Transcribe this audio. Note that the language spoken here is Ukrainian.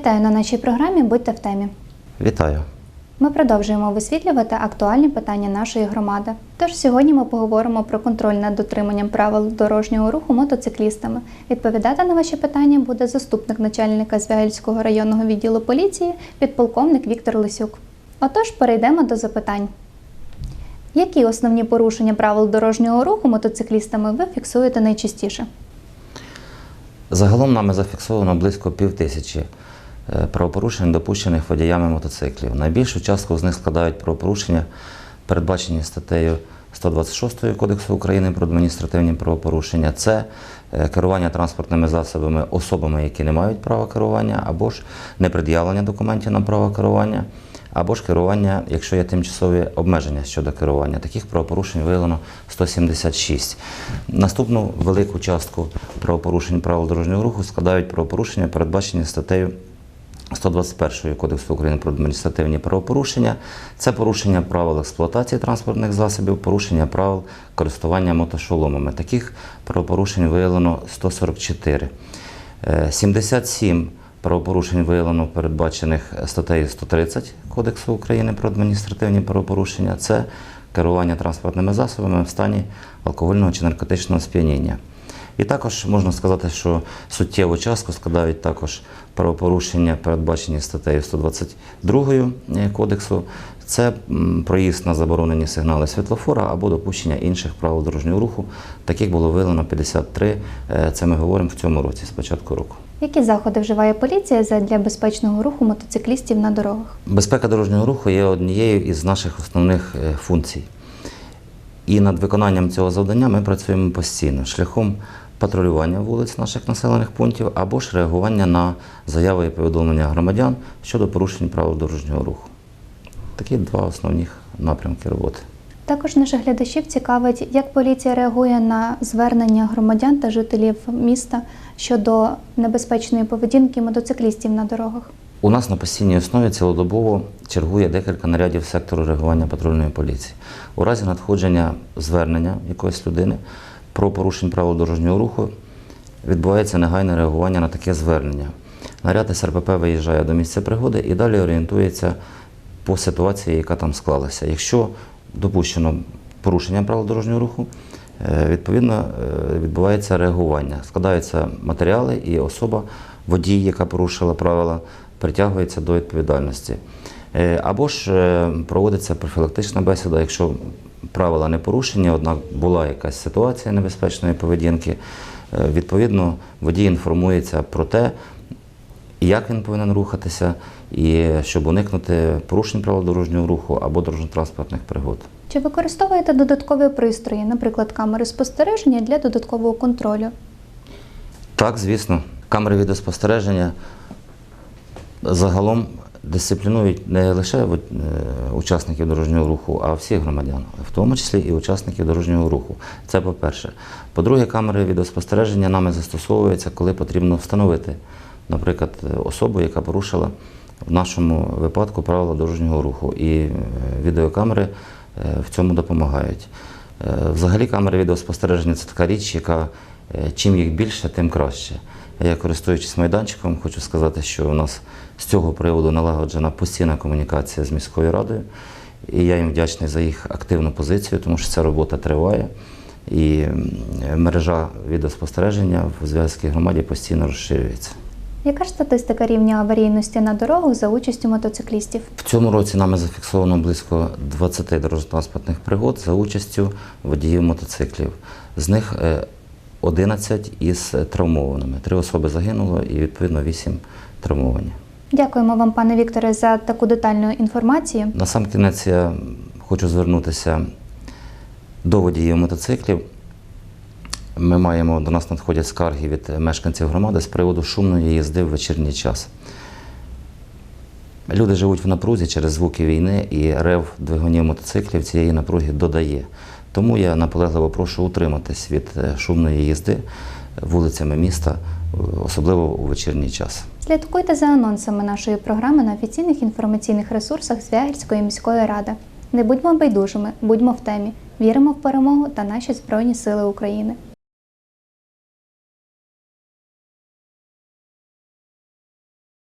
Вітаю на нашій програмі Будьте в темі. Вітаю. Ми продовжуємо висвітлювати актуальні питання нашої громади. Тож сьогодні ми поговоримо про контроль над дотриманням правил дорожнього руху мотоциклістами. Відповідати на ваші питання буде заступник начальника Звягельського районного відділу поліції, підполковник Віктор Лисюк. Отож, перейдемо до запитань. Які основні порушення правил дорожнього руху мотоциклістами ви фіксуєте найчастіше? Загалом нами зафіксовано близько пів тисячі правопорушень, допущених водіями мотоциклів. Найбільшу частку з них складають правопорушення, передбачені статтею 126 Кодексу України про адміністративні правопорушення. Це е, керування транспортними засобами особами, які не мають права керування, або ж непред'явлення документів на право керування, або ж керування, якщо є тимчасові обмеження щодо керування. Таких правопорушень виявлено 176. Наступну велику частку правопорушень правил дорожнього руху складають правопорушення, передбачені статтею 121 Кодексу України про адміністративні правопорушення. Це порушення правил експлуатації транспортних засобів, порушення правил користування мотошоломами. Таких правопорушень виявлено 144. Е, 77 правопорушень виявлено передбачених статтею 130 Кодексу України про адміністративні правопорушення. Це керування транспортними засобами в стані алкогольного чи наркотичного сп'яніння. І також можна сказати, що суттєву частку складають також правопорушення, передбачені статтею 122 кодексу. Це проїзд на заборонені сигнали світлофора або допущення інших правил дорожнього руху. Таких було виявлено 53. Е, Це ми говоримо в цьому році, з початку року. Які заходи вживає поліція для безпечного руху мотоциклістів на дорогах? Безпека дорожнього руху є однією із наших основних е, функцій. І над виконанням цього завдання ми працюємо постійно шляхом патрулювання вулиць наших населених пунктів або ж реагування на заяви і повідомлення громадян щодо порушень правил дорожнього руху. Такі два основних напрямки роботи. Також наших глядачів цікавить, як поліція реагує на звернення громадян та жителів міста щодо небезпечної поведінки мотоциклістів на дорогах. У нас на постійній основі цілодобово чергує декілька нарядів сектору реагування патрульної поліції. У разі надходження звернення якоїсь людини про порушення правил дорожнього руху відбувається негайне реагування на таке звернення. Наряд СРПП виїжджає до місця пригоди і далі орієнтується по ситуації, яка там склалася. Якщо допущено порушення правил дорожнього руху, е, відповідно е, відбувається реагування. Складаються матеріали, і особа, водій, яка порушила правила, притягується до відповідальності. Е, Або ж проводиться профілактична бесіда, якщо правила не порушені, однак була якась ситуація небезпечної поведінки. е, Відповідно, водій інформується про те, як він повинен рухатися, і щоб уникнути порушень правил дорожнього руху або дорожньо-транспортних пригод. Чи використовуєте додаткові пристрої, наприклад, камери спостереження для додаткового контролю? Так, звісно, камери відеоспостереження загалом дисциплінують не лише е, учасників дорожнього руху, а всіх громадян, в тому числі і учасників дорожнього руху. Це по-перше. По-друге, камери відеоспостереження нами застосовуються, коли потрібно встановити, наприклад, особу, яка порушила в нашому випадку правила дорожнього руху. І е, відеокамери е, в цьому допомагають. Взагалі камери відеоспостереження це така річ, яка чим їх більше, тим краще. Я користуючись майданчиком, хочу сказати, що у нас з цього приводу налагоджена постійна комунікація з міською радою. І я їм вдячний за їх активну позицію, тому що ця робота триває. І мережа відеоспостереження в Зв'язкій громаді постійно розширюється. Яка ж статистика рівня аварійності на дорогах за участю мотоциклістів? В цьому році нами зафіксовано близько 20 дорожньо-транспортних пригод за участю водіїв мотоциклів. З них е, 11 із травмованими. Три особи загинуло і відповідно 8 травмовані. Дякуємо вам, пане Вікторе, за таку детальну інформацію. На сам кінець я хочу звернутися до водіїв мотоциклів. Ми маємо до нас надходять скарги від мешканців громади з приводу шумної їзди в вечірній час. Люди живуть в напрузі через звуки війни, і рев двигунів мотоциклів цієї напруги додає. Тому я наполегливо прошу утриматись від е, шумної їзди вулицями міста, е, особливо у вечірній час. Слідкуйте за анонсами нашої програми на офіційних інформаційних ресурсах Звягельської міської ради. Не будьмо байдужими, будьмо в темі. Віримо в перемогу та наші Збройні Сили України.